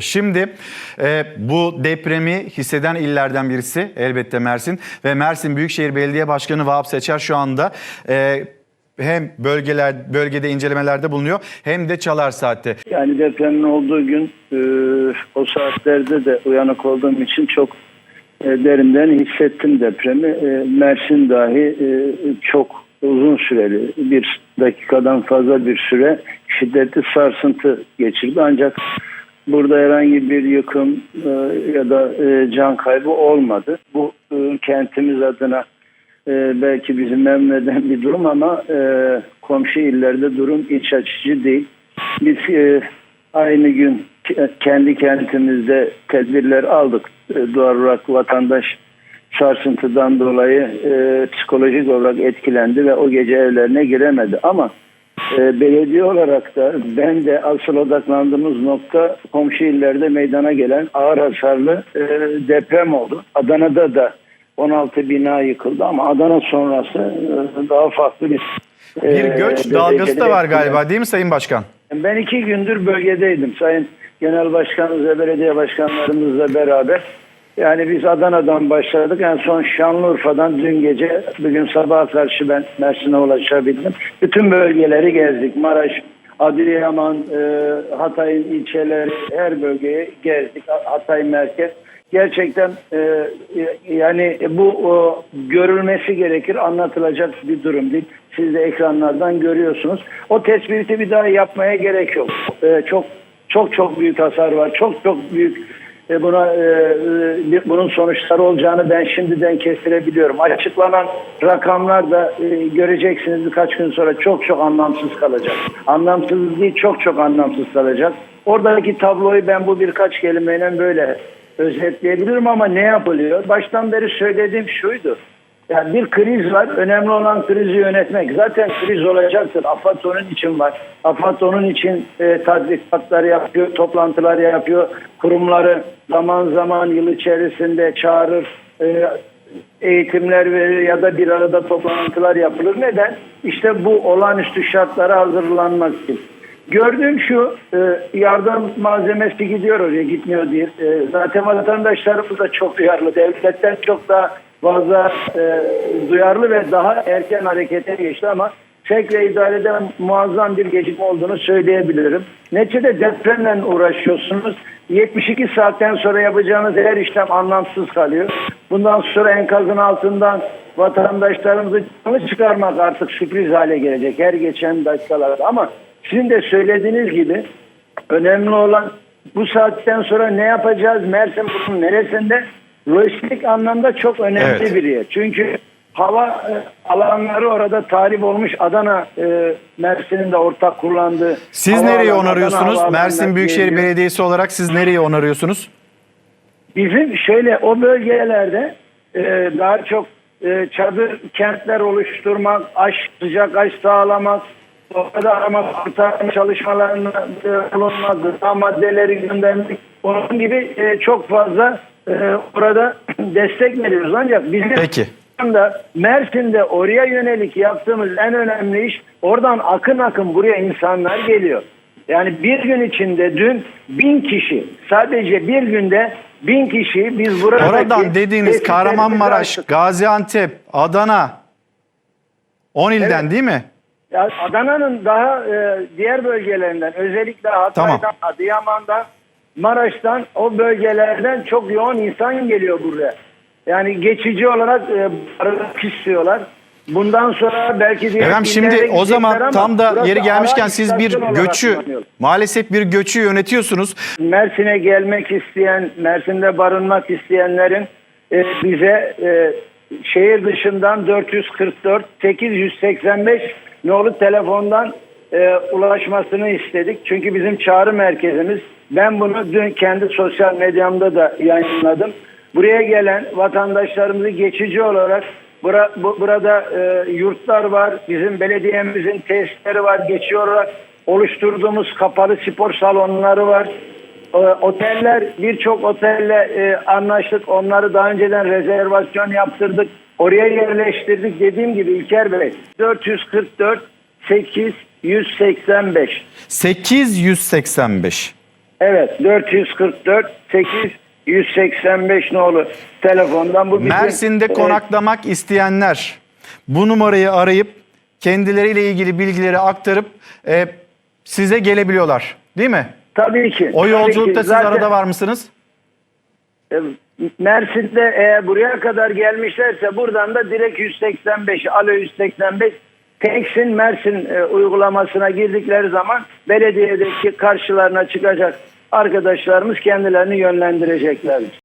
Şimdi e, bu depremi hisseden illerden birisi elbette Mersin ve Mersin Büyükşehir Belediye Başkanı Vahap Seçer şu anda e, hem bölgeler bölgede incelemelerde bulunuyor hem de Çalar Saat'te. Yani depremin olduğu gün e, o saatlerde de uyanık olduğum için çok e, derinden hissettim depremi. E, Mersin dahi e, çok uzun süreli bir dakikadan fazla bir süre şiddetli sarsıntı geçirdi. Ancak burada herhangi bir yıkım e, ya da e, can kaybı olmadı. Bu e, kentimiz adına e, belki bizi memnun eden bir durum ama e, komşu illerde durum iç açıcı değil. Biz e, aynı gün ke- kendi kentimizde tedbirler aldık. E, doğal olarak vatandaş sarsıntıdan dolayı e, psikolojik olarak etkilendi ve o gece evlerine giremedi. Ama e, belediye olarak da ben de asıl odaklandığımız nokta komşu illerde meydana gelen ağır hasarlı e, deprem oldu. Adana'da da 16 bina yıkıldı ama Adana sonrası e, daha farklı bir Bir e, göç dalgası da var galiba değil mi Sayın Başkan? ben iki gündür bölgedeydim. Sayın Genel Başkanımız ve belediye başkanlarımızla beraber. Yani biz Adana'dan başladık. En son Şanlıurfa'dan dün gece, bugün sabaha karşı ben Mersin'e ulaşabildim. Bütün bölgeleri gezdik. Maraş, Adıyaman, e, Hatay'ın ilçeleri, her bölgeyi gezdik. Hatay merkez. Gerçekten e, yani bu görülmesi gerekir, anlatılacak bir durum değil. Siz de ekranlardan görüyorsunuz. O tespiti bir daha yapmaya gerek yok. E, çok çok çok büyük hasar var. Çok çok büyük e, buna e, e, bunun sonuçları olacağını ben şimdiden kestirebiliyorum. Açıklanan rakamlar da e, göreceksiniz birkaç gün sonra çok çok anlamsız kalacak. Anlamsız değil çok çok anlamsız kalacak. Oradaki tabloyu ben bu birkaç kelimeyle böyle özetleyebilirim ama ne yapılıyor? Baştan beri söylediğim şuydu. Yani bir kriz var. Önemli olan krizi yönetmek. Zaten kriz olacaktır. AFAD onun için var. AFAD onun için e, tatbikatlar yapıyor, toplantılar yapıyor. Kurumları zaman zaman yıl içerisinde çağırır. E, eğitimler verir ya da bir arada toplantılar yapılır. Neden? İşte bu olağanüstü şartlara hazırlanmak için. Gördüğüm şu e, yardım malzemesi gidiyor oraya gitmiyor diye. E, zaten vatandaşlarımız da çok duyarlı. Devletten çok daha fazla e, duyarlı ve daha erken harekete geçti ama tekrar idarede muazzam bir gecikme olduğunu söyleyebilirim. Neticede depremle uğraşıyorsunuz. 72 saatten sonra yapacağınız her işlem anlamsız kalıyor. Bundan sonra enkazın altından vatandaşlarımızı canlı çıkarmak artık sürpriz hale gelecek her geçen dakikalarda. Ama sizin de söylediğiniz gibi önemli olan bu saatten sonra ne yapacağız? Mersin bunun neresinde? Lojistik anlamda çok önemli Evet. bir yer. Çünkü hava e, alanları orada tarif olmuş. Adana e, Mersin'in de ortak kullandığı. Siz nereye onarıyorsunuz? Mersin Büyükşehir geliyor. Belediyesi olarak siz nereye onarıyorsunuz? Bizim şöyle o bölgelerde e, daha çok e, çadır kentler oluşturmak, aş, sıcak aş sağlamak, orada arama kurtarma çalışmalarında e, bulunmak, gıda maddeleri göndermek, onun gibi e, çok fazla e, orada destek veriyoruz. Ancak bizim Peki. da Mersin'de oraya yönelik yaptığımız en önemli iş oradan akın akın buraya insanlar geliyor. Yani bir gün içinde dün bin kişi sadece bir günde bin kişi biz buradaki Oradan dediğiniz Kahramanmaraş, açtık. Gaziantep, Adana 10 ilden Evet. değil mi? Adana'nın daha e, diğer bölgelerinden özellikle Hatay'dan, Tamam. Adıyaman'dan, Maraş'tan o bölgelerden çok yoğun insan geliyor buraya. Yani geçici olarak e, barınak istiyorlar. Bundan sonra belki diğer Efendim şimdi o zaman ama tam da yeri gelmişken siz bir göçü maalesef bir göçü yönetiyorsunuz. Mersin'e gelmek isteyen, Mersin'de barınmak isteyenlerin e, bize e, şehir dışından 444 885 nolu telefondan e, ulaşmasını istedik. Çünkü bizim çağrı merkezimiz. Ben bunu dün kendi sosyal medyamda da yayınladım. Buraya gelen vatandaşlarımızı geçici olarak bura, bu- burada e, yurtlar var. Bizim belediyemizin tesisleri var. Geçici olarak oluşturduğumuz kapalı spor salonları var. E, Oteller birçok otelle e, anlaştık. Onları daha önceden rezervasyon yaptırdık. Oraya yerleştirdik. Dediğim gibi İlker Bey 444 885. 885. Evet 444 8 185 nolu telefondan bu bizim, Mersin'de e, konaklamak isteyenler bu numarayı arayıp kendileriyle ilgili bilgileri aktarıp e, size gelebiliyorlar. Değil mi? tabii ki. O yolculukta ki. siz Zaten, arada var mısınız? e, Mersin'de eğer buraya kadar gelmişlerse buradan da direkt 185 alo 185 Teksin Mersin e, uygulamasına girdikleri zaman belediyedeki karşılarına çıkacak arkadaşlarımız kendilerini yönlendireceklerdir.